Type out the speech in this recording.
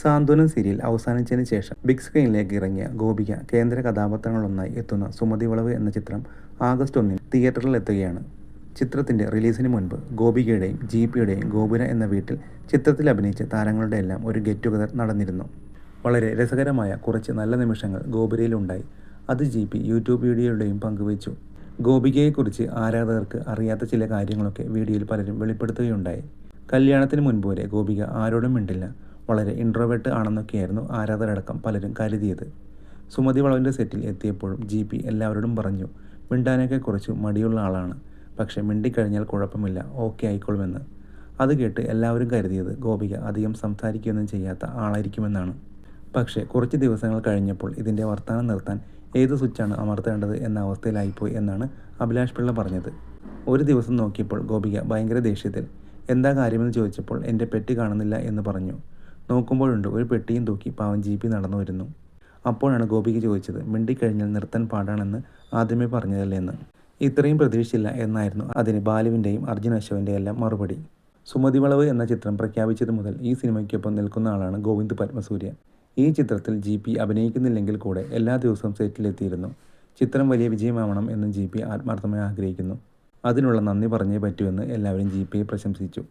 സാന്ത്വനം serial അവസാനിച്ചതിന് ശേഷം big സ്ക്രീനിലേക്ക് ഇറങ്ങിയ ഗോപിക കേന്ദ്ര കഥാപാത്രങ്ങളൊന്നായി എത്തുന്ന സുമതി വളവ് എന്ന ചിത്രം ആഗസ്റ്റ് ഒന്നിന് തിയേറ്ററിൽ എത്തുകയാണ്. ചിത്രത്തിന്റെ റിലീസിന് മുൻപ് ഗോപികയുടെയും ജിപിയുടെയും ഗോപുര എന്ന വീട്ടിൽ ചിത്രത്തിൽ അഭിനയിച്ച താരങ്ങളുടെ എല്ലാം ഒരു ഗെറ്റ് ടുഗദർ നടന്നിരുന്നു. വളരെ രസകരമായ കുറച്ച് നല്ല നിമിഷങ്ങൾ ഗോപുരയിലുണ്ടായി. അത് ജി പി യൂട്യൂബ് വീഡിയോയുടെയും പങ്കുവച്ചു ഗോപികയെക്കുറിച്ച് ആരാധകർക്ക് അറിയാത്ത ചില കാര്യങ്ങളൊക്കെ വീഡിയോയിൽ പലരും വെളിപ്പെടുത്തുകയുണ്ടായി. കല്യാണത്തിന് മുൻപ് വരെ ഗോപിക ആരോടും മിണ്ടില്ല. വളരെ ഇൻട്രോവേർട്ട് ആണെന്നൊക്കെയായിരുന്നു ആരാധകരടക്കം പലരും കരുതിയത്. സുമതി വളവിന്റെ സെറ്റിൽ എത്തിയപ്പോഴും ജി പി എല്ലാവരോടും പറഞ്ഞു മിണ്ടാനൊക്കെ കുറച്ച് മടിയുള്ള ആളാണ്. പക്ഷേ മിണ്ടിക്കഴിഞ്ഞാൽ കുഴപ്പമില്ല. ഓക്കെ ആയിക്കോളുമെന്ന്. അത് കേട്ട് എല്ലാവരും കരുതിയത് ഗോപിക അധികം സംസാരിക്കുകയൊന്നും ചെയ്യാത്ത ആളായിരിക്കുമെന്നാണ്. പക്ഷേ കുറച്ച് ദിവസങ്ങൾ കഴിഞ്ഞപ്പോൾ ഇതിന്റെ വർത്തമാനം നിർത്താൻ ഏത് സ്വിച്ചാണ് അമർത്തേണ്ടത് എന്ന അവസ്ഥയിലായിപ്പോയി എന്നാണ് അഭിലാഷ് പിള്ള പറഞ്ഞത്. ഒരു ദിവസം നോക്കിയപ്പോൾ ഗോപിക ഭയങ്കര ദേഷ്യത്തിൽ എന്താ കാര്യമെന്ന് ചോദിച്ചപ്പോൾ എന്റെ പെട്ടി കാണുന്നില്ല എന്ന് പറഞ്ഞു. നോക്കുമ്പോഴുണ്ട്. ഒരു പെട്ടിയും തൂക്കി പാവം ജീപ്പി നടന്നു വരുന്നു. അപ്പോഴാണ് ഗോപിക്ക് ചോദിച്ചത് മിണ്ടിക്കഴിഞ്ഞാൽ നിർത്താൻ പാടാണെന്ന് ആദ്യമേ പറഞ്ഞതല്ലേ എന്ന് ഇത്രയും പ്രതീക്ഷിച്ചില്ല എന്നായിരുന്നു അതിന് ബാലുവിന്റെയും അർജുൻ അശോകന്റെയും എല്ലാം മറുപടി. സുമതി വളവ് എന്ന ചിത്രം പ്രഖ്യാപിച്ചത് മുതൽ ഈ സിനിമയ്ക്കൊപ്പം നിൽക്കുന്ന ആളാണ് ഗോവിന്ദ് പത്മസൂര്യ. ഈ ചിത്രത്തിൽ ജി പി അഭിനയിക്കുന്നില്ലെങ്കിൽ കൂടെ എല്ലാ ദിവസവും സെറ്റിലെത്തിയിരുന്നു. ചിത്രം വലിയ വിജയമാവണം എന്ന് ജി പി ആത്മാർത്ഥമായി ആഗ്രഹിക്കുന്നു. അതിനുള്ള നന്ദി പറഞ്ഞേ പറ്റൂ എന്ന് എല്ലാവരും ജി പിയെ പ്രശംസിച്ചു.